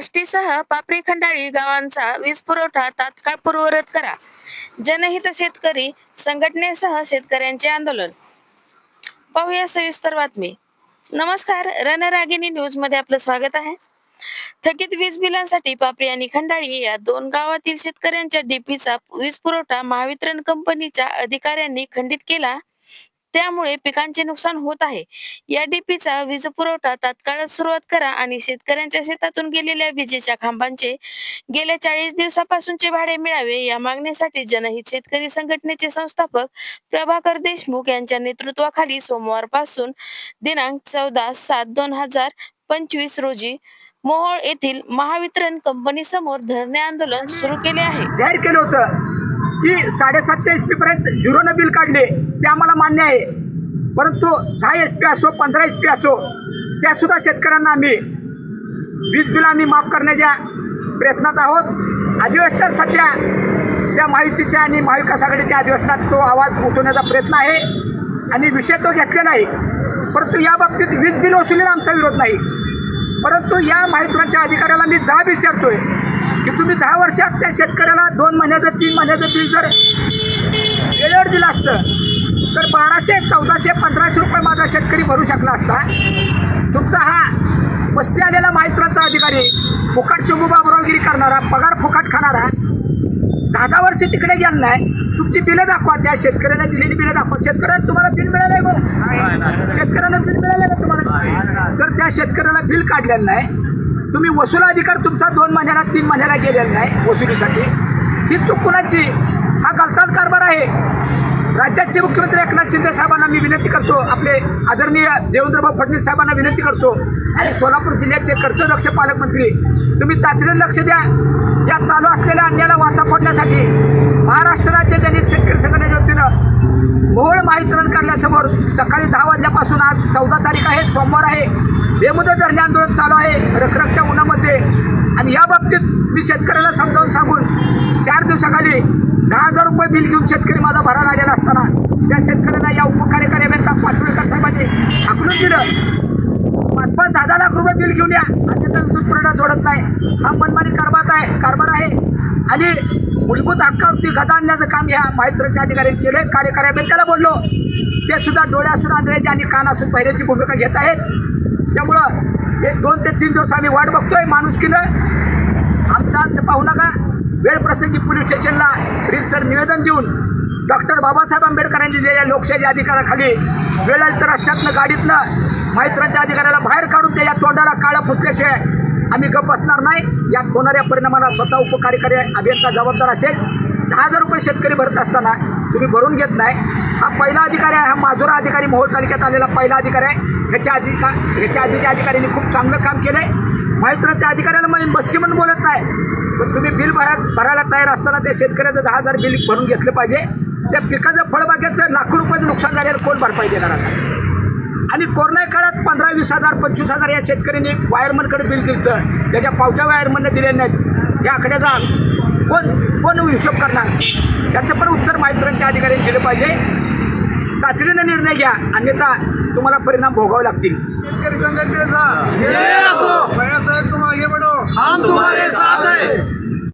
आष्टीसह पापरी खंडाळी गावांचा वीज पुरवठा तात्काळ पूर्वरत करा. जनहित शेतकरी संघटनेसह शेतकऱ्यांचे आंदोलन. पाहूया सविस्तर बातमी. नमस्कार रणरागिनी न्यूजमध्ये आपलं स्वागत आहे. थकीत वीज बिलांसाठी पापरी आणि खंडाळी या दोन गावातील शेतकऱ्यांच्या डीपीचा वीज पुरवठा महावितरण कंपनीच्या अधिकाऱ्यांनी खंडित केला. त्यामुळे पिकांचे नुकसान होत आहे. या डीपीचा वीज पुरवठा तात्काळ सुरुवात करा आणि शेतकऱ्यांच्या शेतातून गेलेल्या विजेच्या खांबांचे गेल्या चाळीस दिवसापासूनचे भाडे मिळावे या मागणीसाठी जनहित शेतकरी संघटनेचे संस्थापक प्रभाकर देशमुख यांच्या नेतृत्वाखाली सोमवारपासून दिनांक चौदा सात दोन हजार पंचवीस रोजी मोहोळ येथील महावितरण कंपनी समोर धरणे आंदोलन सुरू केले आहे. जाहीर केलं होतं. की साडेसातशे एच पीपर्यंत झिरोनं बिल काढले ते आम्हाला मान्य आहे. परंतु दहा एच पी असो पंधरा एच पी असो त्यासुद्धा शेतकऱ्यांना आम्ही वीज बिल आम्ही माफ करण्याच्या प्रयत्नात आहोत. अधिवेशनात सध्या त्या महायुतीच्या आणि महाविकास आघाडीच्या अधिवेशनात तो आवाज उठवण्याचा प्रयत्न आहे आणि विषय तो घेतलेला आहे परंतु या बाबतीत वीज बिल वसुलीला आमचा विरोध नाही. परंतु या महावितरणाच्या अधिकाऱ्याला मी जाब विचारतोय. की तुम्ही दहा वर्षात त्या शेतकऱ्याला दोन महिन्याचं तीन महिन्याचं बिल जर वेळेवर दिलं असतं तर बाराशे चौदाशे पंधराशे रुपये माझा शेतकरी भरू शकला असता. तुमचा हा वस्ती आलेला महावितरणाचा अधिकारी फुकट चुंबुबाबरोगिरी करणारा पगार फुकट खाणारा दहा दहा वर्ष तिकडे गेला नाही. तुमची बिलं दाखवा त्या शेतकऱ्याला दिलेली बिलं दाखवा. शेतकऱ्याला तुम्हाला बिल मिळालं आहे गो शेतकऱ्याला बिल मिळालं का तुम्हाला? तर त्या शेतकऱ्याला बिल काढलेलं नाही. तुम्ही वसूल अधिकार तुमचा दोन महिन्याला तीन महिन्याला गेलेला नाही वसुलीसाठी. ही चूक कुणाची? हा गलताच कारभार आहे. राज्याचे मुख्यमंत्री एकनाथ शिंदे साहेबांना मी विनंती करतो आपले आदरणीय देवेंद्रभाऊ फडणवीस साहेबांना विनंती करतो आणि सोलापूर जिल्ह्याचे कर्तव्यदक्ष पालकमंत्री तुम्ही तातडीने लक्ष द्या. या चालू असलेल्या अन्यायाला वाचा फोडण्यासाठी महाराष्ट्र राज्य जनहित शेतकरी संघटनेच्या वतीनं मोहोळ महावितरण कार्यालयासमोर सकाळी दहा वाजल्यापासून आज चौदा तारीख आहे सोमवार आहे. बेमुदत धरणे आंदोलन चालू आहे रखरखच्या उन्हामध्ये. आणि या बाबतीत मी शेतकऱ्याला समजावून सांगून चार दिवसाखाली दहा हजार रुपये बिल घेऊन शेतकरी माझा भरा आलेला असताना त्या शेतकऱ्यांना या उपकार्यकारी अभियंता पाटोळेकर साहेबांनी? हाकलून दिलं. पाच पाच दहा दहा लाख रुपये बिल घेऊन या. अन्यथा दूध पुरवठा जोडत नाही. हा मनमानी कारभार आहे कारभार आहे. आणि मूलभूत हक्कावरची गदा आणण्याचं काम या माहितीच्या अधिकाऱ्यांनी केलं कार्यकारी त्याला बोललो. ते सुद्धा डोळ्यासून असून आंधळ्याची आणि कान असून पहिल्याची भूमिका घेत आहेत. त्यामुळं एक दोन ते तीन दिवस आम्ही वाट बघतोय माणुसकीनं आमचा अंत पाहू नका. वेळ प्रसंगी पोलीस स्टेशनला रिसर निवेदन देऊन डॉक्टर बाबासाहेब आंबेडकरांची जे या लोकशाही अधिकाराखाली वेळ आली तर रस्त्यातनं गाडीतनं माहित्रांच्या अधिकाऱ्याला बाहेर काढून त्याच्या तोंडाला काळं पुसल्याशिवाय आम्ही गप बसणार नाही. यात होणाऱ्या परिणामाला स्वतः उपकार्यकारी अभियंता जबाबदार असेल. दहा हजार रुपये शेतकरी भरत असताना तुम्ही भरून घेत नाही. हा पहिला अधिकारी आहे. हा माजुरा अधिकारी मोहोळ तालुक्यात आलेला पहिला अधिकारी आहे. ह्याच्या आधी ह्याच्या आधीच्या अधिकाऱ्यांनी खूप चांगलं काम केलं आहे माहित्राच्या अधिकाऱ्याला मी बस्सी म्हणून बोलत नाही. पण तुम्ही बिल भरा भरायला तयार असताना त्या शेतकऱ्याचं दहा हजार बिल भरून घेतलं पाहिजे. त्या पिकाचं फळबागेचं लाखो रुपयाचं नुकसान झालेलं कोण भरपाई देणार आता? आणि कोरोना काळात पंधरा वीस हजार पंचवीस हजार या शेतकऱ्यांनी वायरमनकडे बिल दिलं त्याच्या पावच्या वायरमनने दिले नाहीत. या आकड्याचा कोण कोण हिशोब करणार? त्याचं पण उत्तर माहितीच्या अधिकाऱ्यांनी दिलं पाहिजे. तातडीनं निर्णय घ्या. अन्यथा तुम्हाला परिणाम भोगावे लागतील. शेतकरी संघटनेचा. जय